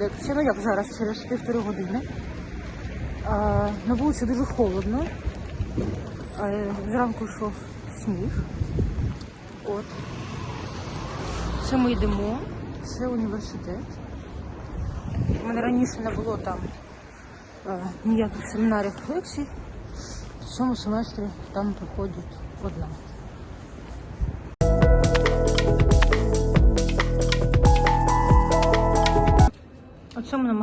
лекція. Ну як зараз, через півтори години. А, на вулиці дуже холодно. А, зранку йшов сніг. От. Це ми йдемо. Це університет. У мене раніше не було там е, ніяких семінарів лекцій. В цьому семестрі там проходить одна.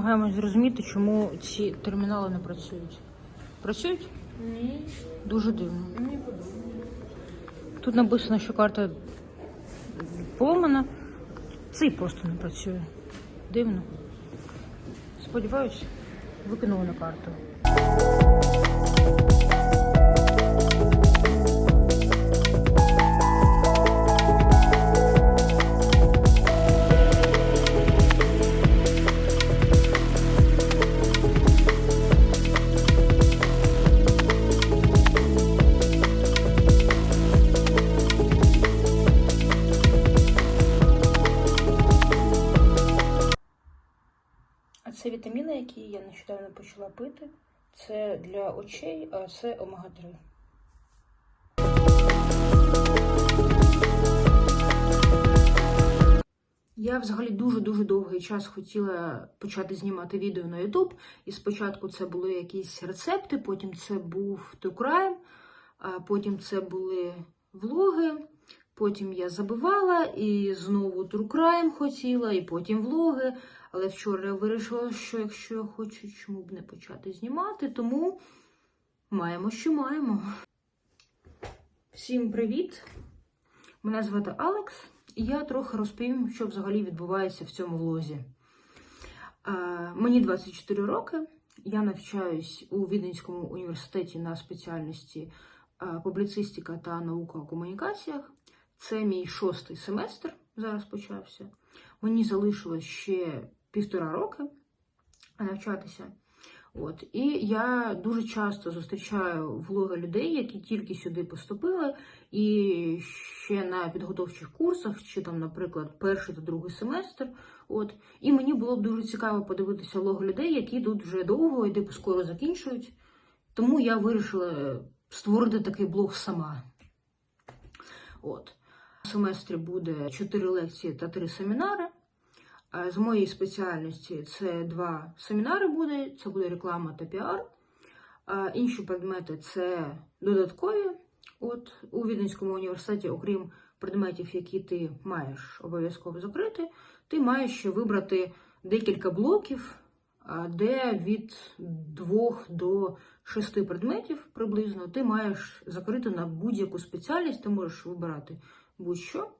Намагаємось зрозуміти, чому ці термінали не працюють. Працюють? Ні, Дуже дивно. Тут написано, що карта поломана. Цей просто не працює. Дивно. Сподіваюсь, викинули на карту. Очей, а це омега-3. Я взагалі дуже-дуже довгий час хотіла почати знімати відео на YouTube. І спочатку це були якісь рецепти, потім це був а потім це були влоги. Потім я забивала і знову True Crime хотіла, і потім влоги. Але вчора я вирішила, що якщо я хочу, чому б не почати знімати, тому маємо, що маємо. Всім привіт! Мене звати Алекс, і я трохи розповім, що взагалі відбувається в цьому влозі. Е, Мені 24 роки. Я навчаюсь у Віденському університеті на спеціальності е, публіцистика та наука у комунікаціях. Це мій шостий семестр зараз почався. Мені залишилось ще півтора роки навчатися. От. І я дуже часто зустрічаю влоги людей, які тільки сюди поступили, і ще на підготовчих курсах, чи там, наприклад, перший та другий семестр. От. І мені було б дуже цікаво подивитися влоги людей, які тут вже довго і типу скоро закінчують. Тому я вирішила створити такий блог сама. От. В семестрі буде 4 лекції та 3 семінари. З моєї спеціальності це два семінари буде, це буде реклама та піар. Інші предмети це додаткові. От у Віденському університеті, окрім предметів, які ти маєш обов'язково закрити, ти маєш ще вибрати декілька блоків, де від двох до шести предметів приблизно ти маєш закрити на будь-яку спеціальність, ти можеш вибирати будь-що.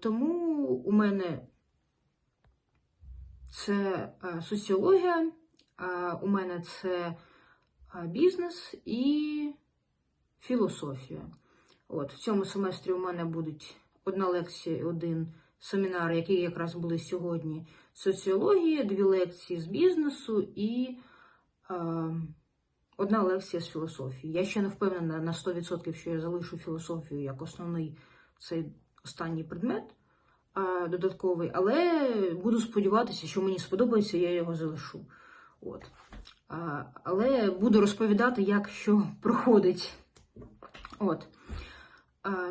Тому у мене це е, соціологія, у мене це е, бізнес і філософія. От, в цьому семестрі у мене будуть одна лекція і один семінар, які якраз були сьогодні. Соціологія, дві лекції з бізнесу і е, одна лекція з філософії. Я ще не впевнена на 100%, що я залишу філософію як основний цей останній предмет додатковий, але буду сподіватися, що мені сподобається, я його залишу. От. Але буду розповідати, як що проходить. От.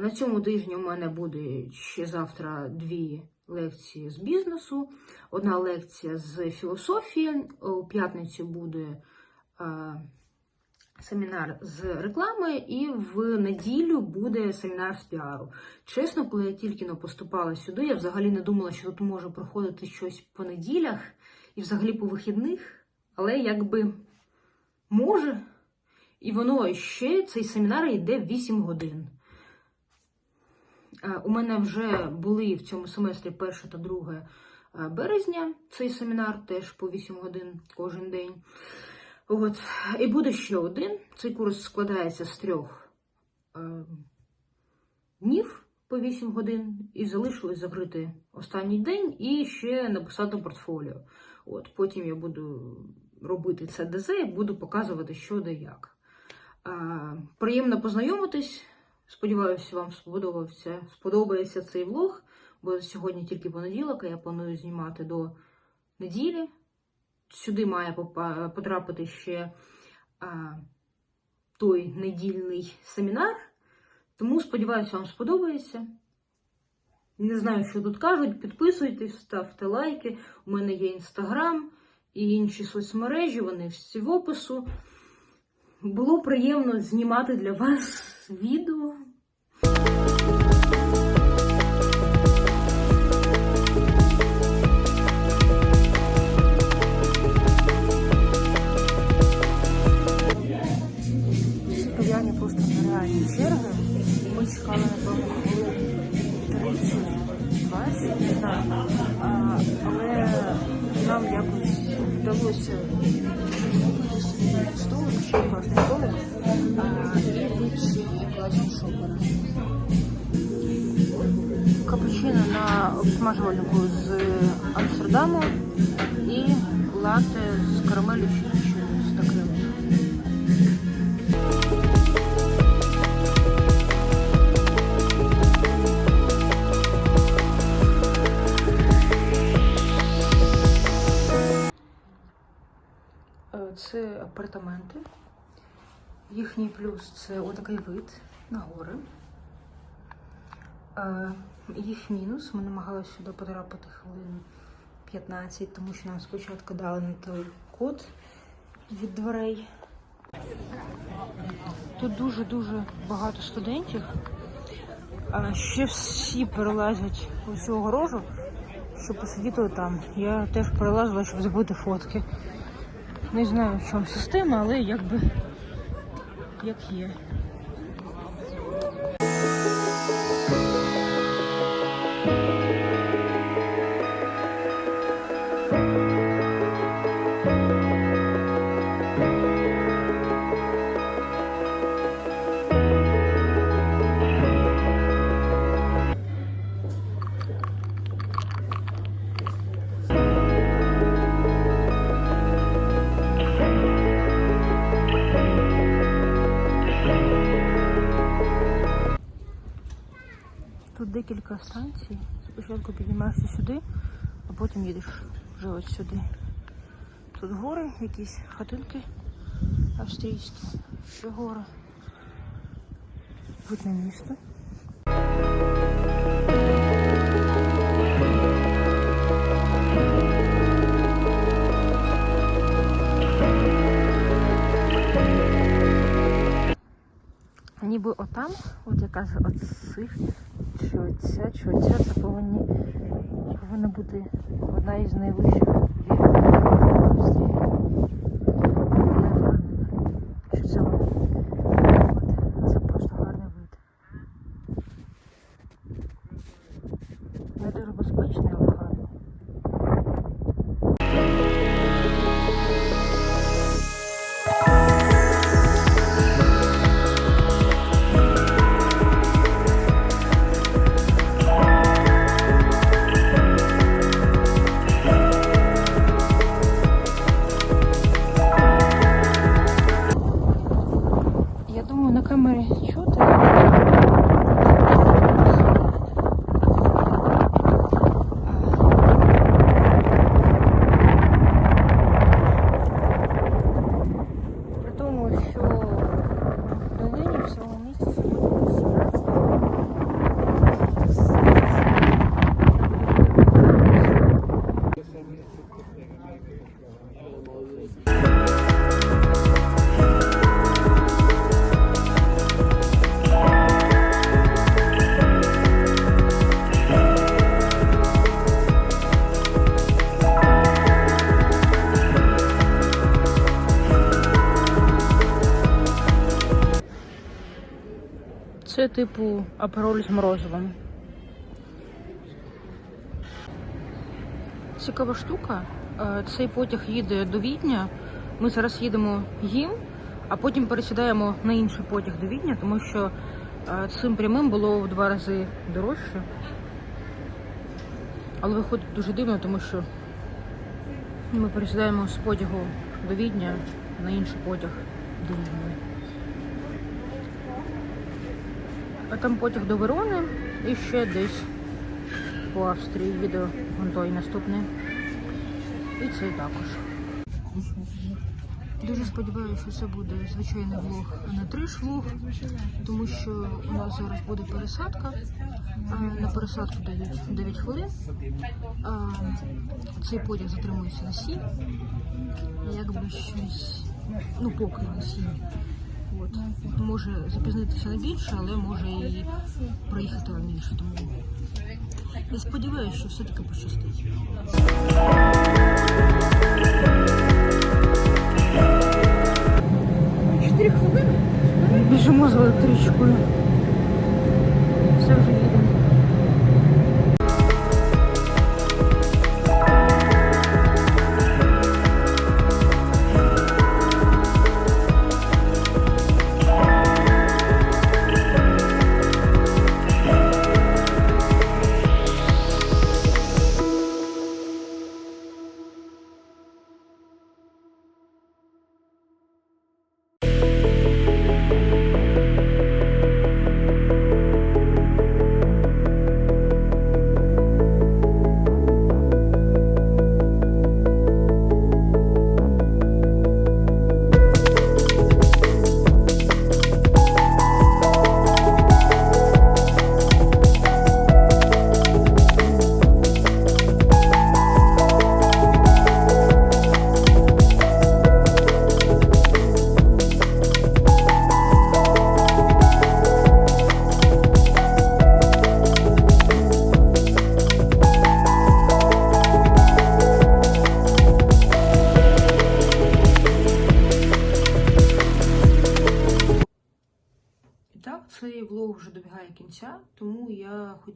На цьому тижні у мене буде ще завтра дві лекції з бізнесу, одна лекція з філософії. У п'ятницю буде семінар з реклами, і в неділю буде семінар з піару. Чесно, коли я тільки но поступала сюди, я взагалі не думала, що тут може проходити щось по неділях і взагалі по вихідних, але якби може. І воно ще цей семінар йде 8 годин. Е, У мене вже були в цьому семестрі 1 та 2 березня цей семінар, теж по 8 годин кожен день. От. І буде ще один. Цей курс складається з трьох е, днів по 8 годин, і залишилось закрити останній день і ще написати портфоліо. От. Потім я буду робити це ДЗ і буду показувати, що де як. Е, приємно познайомитись. Сподіваюся, вам сподобався, сподобається цей влог, бо сьогодні тільки понеділок, а я планую знімати до неділі. Сюди має потрапити ще а, той недільний семінар. Тому сподіваюся, вам сподобається. Не знаю, що тут кажуть. Підписуйтесь, ставте лайки. У мене є інстаграм і інші соцмережі, вони всі в опису. Було приємно знімати для вас відео. Амстердаму і латте з карамелю чи з таким. Е, Це апартаменти. Їхній плюс це отакий вид на гори. Е, Їх мінус. Ми намагалися сюди потрапити хвилин 15, тому що нам спочатку дали не той код від дверей. Тут дуже-дуже багато студентів. А ще всі перелазять усю огорожу, щоб посидіти там. Я теж перелазила, щоб зробити фотки. Не знаю, в чому система, але якби як є. Декілька станцій. Спочатку піднімаєшся сюди, а потім їдеш вже ось сюди. Тут гори, якісь хатинки австрійські, ще гори. Вид на місто. Ніби отам, от яка ж от цих, ця чи оця, це повинні, повинна бути одна із найвищих в. Це типу апероль з морозивом. Цікава штука. Е, Цей потяг їде до Відня. Ми зараз їдемо їм, а потім пересідаємо на інший потяг до Відня, тому що е, цим прямим було в два рази дорожче. Але виходить дуже дивно, тому що ми пересідаємо з потягу до Відня на інший потяг до Відня. Там потяг до Верони і ще десь по Австрії. Відео вон той наступний. І цей також. Дуже сподіваюся, що це буде звичайний влог, а не триш влог, тому що у нас зараз буде пересадка. На пересадку дають 9 хвилин. Цей потяг затримується на 7. Якби щось, ну поки на 7. От. Може запізнитися на більше, але може і проїхати раніше. Тому я сподіваюся, що все-таки пощастить. Чотири хвилини. Біжимо з електричкою. Все вже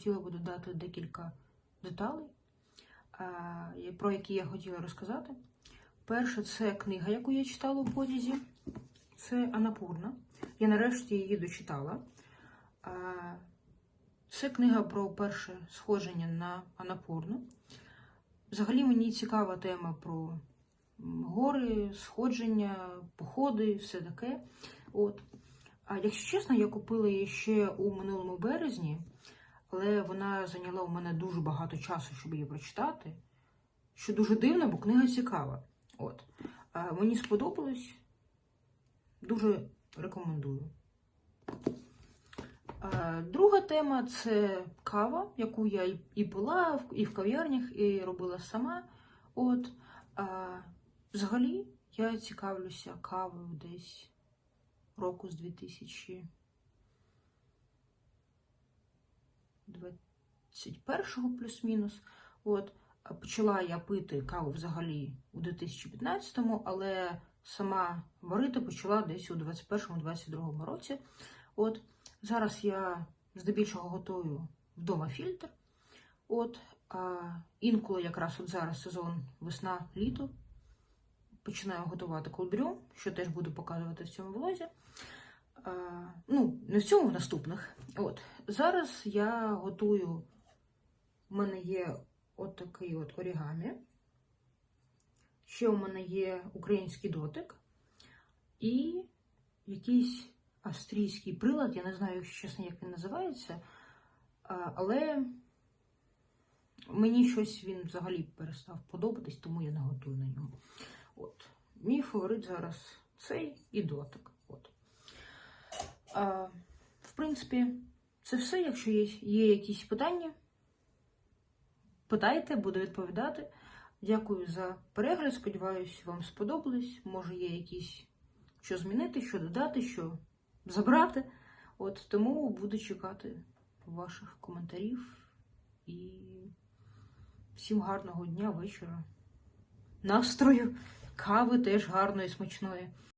хотіла би додати декілька деталей, про які я хотіла розказати. Перше, це книга, яку я читала у потязі. Це Анапурна. Я нарешті її дочитала. Це книга про перше сходження на Анапурну. Взагалі мені цікава тема про гори, сходження, походи, все таке. От. А якщо чесно, я купила її ще у минулому березні, але вона зайняла у мене дуже багато часу, щоб її прочитати. Що дуже дивно, бо книга цікава. От. А мені сподобалось. Дуже рекомендую. А, Друга тема це кава, яку я і- пила, і в кав'ярнях, і робила сама. От. А, Взагалі, я цікавлюся кавою десь року з 2021 плюс-мінус. От. Почала я пити каву взагалі у 2015-му, але сама варити почала десь у 21-22 році. От. Зараз я здебільшого готую вдома фільтр. От. А інколи якраз от зараз сезон весна-літо. Починаю готувати колдрю, що теж буду показувати в цьому влозі. Ну, не в цьому, в наступних. От. Зараз я готую. У мене є от от орігамі. Ще у мене є український дотик і якийсь австрійський прилад. Я не знаю, чесно, як він називається. Але мені щось він взагалі перестав подобатись, тому я не готую на ньому. От. Мій фаворит зараз цей і дотик. В принципі, це все. Якщо є, є якісь питання, питайте, буду відповідати. Дякую за перегляд. Сподіваюсь, вам сподобалось. Може, є якісь що змінити, що додати, що забрати. От тому буду чекати ваших коментарів. І всім гарного дня, вечора, настрою, кави теж гарної, смачної.